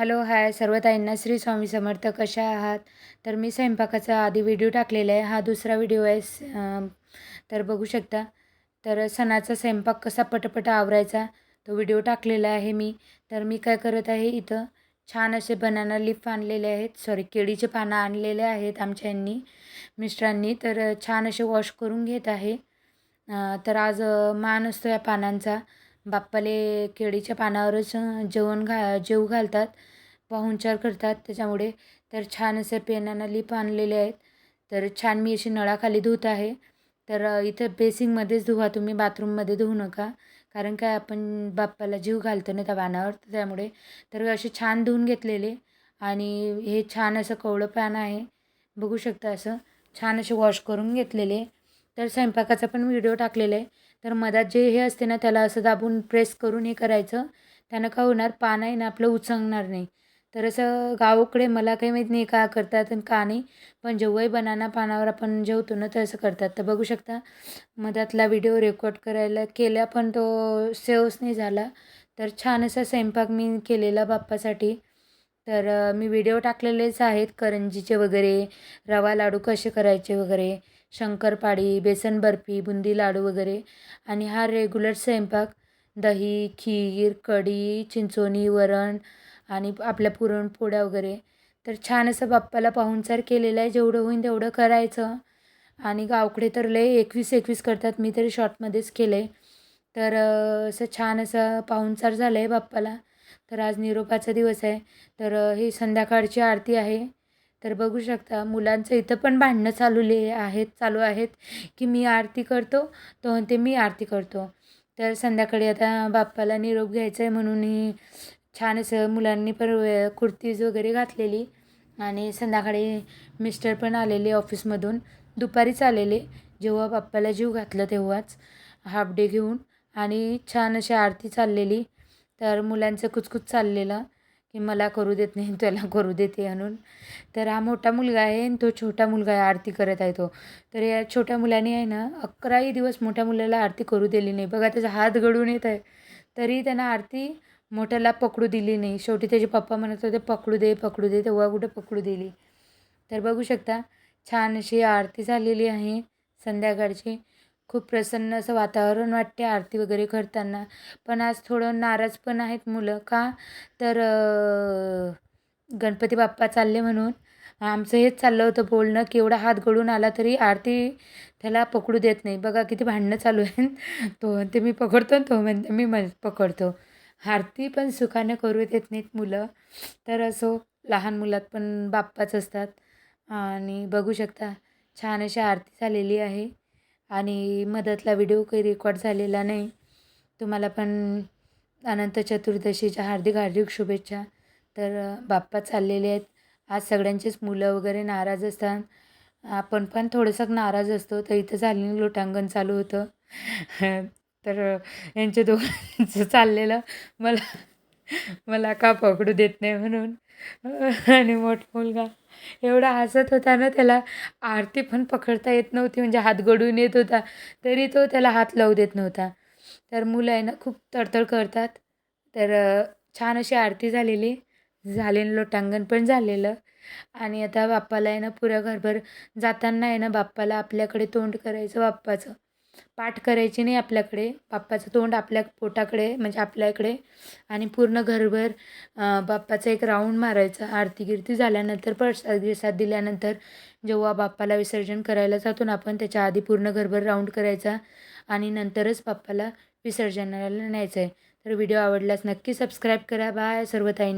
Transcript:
Hello hi. सर्व ताईंना श्री स्वामी समर्थ. कशा आहात? तर मी स्वयंपाकाचा आधी व्हिडिओ टाकलेला आहे. हा दुसरा व्हिडिओ आहे. तर बघू शकता. तर सणाचा स्वयंपाक कसा पटपट आवरायचा तो व्हिडिओ टाकलेला आहे मी. तर मी काय करत आहे इथं छान असे बनाना लिफ आणलेले आहेत. सॉरी केळीचे पानं आणलेले आहेत आमच्या यांनी मिस्टरांनी. तर छान असे वॉश करून घेत आहे. तर आज मान असतो या पानांचा. बाप्पाले केळीच्या पानावरच जेवण घा जेव घालतात. पाहुणचार करतात. त्याच्यामुळे तर छान असे पेनानं लिप आणलेले आहेत. तर छान मी अशी नळाखाली धुत आहे. तर इथं बेसिंगमध्येच धुवा तुम्ही बाथरूममध्ये धुवू नका. कारण काय आपण बाप्पाला जीव घालतो ना त्या पानावर तर त्यामुळे. तर असे छान धुवून घेतलेले. आणि हे छान असं कवळं पॅन आहे. बघू शकता असं. छान असे वॉश करून घेतलेले. तर स्वयंपाकाचा पण व्हिडिओ टाकलेला आहे. तर मधात जे हे असते ना त्याला असं दाबून प्रेस करून हे करायचं. त्यानं काय होणार? पान आहे ना आपलं उचंगणार नाही. तर असं गावाकडे मला काही माहीत नाही का करतात आणि का नाही पण जेव्हाही बनाना पानावर आपण जेवतो ना तर असं करतात. तर बघू शकता मधातला व्हिडिओ रेकॉर्ड करायला केला पण तो सेव्हच नाही झाला. तर छान असा स्वयंपाक मी केलेला बाप्पासाठी. तर मी व्हिडिओ टाकलेलेच आहेत करंजीचे वगैरे रवा लाडू कसे करायचे वगैरे शंकरपाळी बेसन बर्फी बुंदी लाडू वगैरे. आणि हा रेग्युलर स्वयंपाक दही खीर कढी चिंचोणी वरण आणि आपल्या पुरणपोळ्या वगैरे. तर छान असं बाप्पाला पाहुणचार केलेला आहे. जेवढं होईल तेवढं करायचं. आणि गावकडे तर लय एकवीस एकवीस करतात. मी तरी शॉर्टमध्येच केलं आहे तर असं छान असं पाहुणचार झालं आहे बाप्पाला. तर आज निरोपाचा दिवस आहे. तर ही संध्याकाळची आरती आहे. तर बघू शकता मुलांचं इथं पण भांडणं चालूले आहेत चालू आहेत की मी आरती करतो तो म्हणते मी आरती करतो. तर संध्याकाळी आता बाप्पाला निरोप घ्यायचा आहे म्हणून छान असं मुलांनी पण कुर्तीज वगैरे घातलेली आणि संध्याकाळी मिस्टर पण आलेले ऑफिसमधून. दुपारीच आलेले जेव्हा बाप्पाला जीव घातला तेव्हाच. हाफ डे घेऊन आणि छान अशी आरती चाललेली. तर मुलांचं कुचकुच चाललेलं की मला करू देत नाही त्याला करू देते म्हणून. तर हा मोठा मुलगा आहे आणि तो छोटा मुलगा आहे आरती करत आहे तो. तर या छोट्या मुलाने आहे ना अकराही दिवस मोठ्या मुलाला आरती करू दिली नाही. बघा त्याचा हात घडून येत आहे तरी त्यांना आरती मोठ्याला पकडू दिली नाही. शेवटी त्याचे पप्पा म्हणत होते पकडू दे पकडू दे. तेव्हा कुठे पकडू दिली? तर बघू शकता छान अशी आरती झालेली आहे संध्याकाळची. खूप प्रसन्न असं वातावरण वाटते आरती वगैरे करताना. पण आज थोडं नाराज पण आहेत मुलं का? तर गणपती बाप्पा चालले म्हणून. आमचं हेच चाललं होतं बोलणं की एवढा हात गळून आला तरी आरती त्याला पकडू देत नाही. बघा किती भांडणं चालू आहे तो म्हणते मी पकडतो आणि तो म्हणते मी म पकडतो. आरती पण सुखाने करू देत नाहीत मुलं. तर असो लहान मुलात पण बाप्पाच असतात. आणि बघू शकता छान अशी आरती झालेली आहे. आणि मधातला व्हिडिओ काही रेकॉर्ड झालेला नाही. तुम्हाला पण अनंत चतुर्दशीच्या हार्दिक हार्दिक शुभेच्छा. तर बाप्पा चाललेले आहेत. आज सगळ्यांचेच मुलं वगैरे नाराज असतात. आपण पण थोडंसं नाराज असतो. तर इथं झालेलं लोटांगण चालू होतं. तर यांच्या दोघांचं चाललेलं मला मला का पकडू देत नाही म्हणून. आणि मोठा मुलगा एवढा हसत होता ना त्याला आरती पण पकडता येत नव्हती म्हणजे हात गडून येत होता तरी तो त्याला हात लावू देत नव्हता. तर मुलं आहे ना खूप तडतड करतात. तर छान अशी आरती झालेली झालेलं लोटांगण पण झालेलं. आणि आता बाप्पाला आहे ना पुऱ्या घरभर जाताना आहे ना बाप्पाला आपल्याकडे तोंड करायचं बाप्पाचं. पाठ करायची नाही आपल्याकडे. बाप्पाचं तोंड आपल्या पोटाकडे म्हणजे आपल्याकडे आणि पूर्ण घरभर बाप्पाचा एक राऊंड मारायचा. आरती गिरती झाल्यानंतर प्रसाद गिरसाद दिल्यानंतर जेव्हा बाप्पाला विसर्जन करायला जातो ना आपण त्याच्या आधी पूर्ण घरभर राऊंड करायचा. आणि नंतरच बाप्पाला विसर्जनाला न्यायचं आहे तर व्हिडिओ आवडल्यास नक्की सबस्क्राईब करा. बाय. सर्व ताईंनी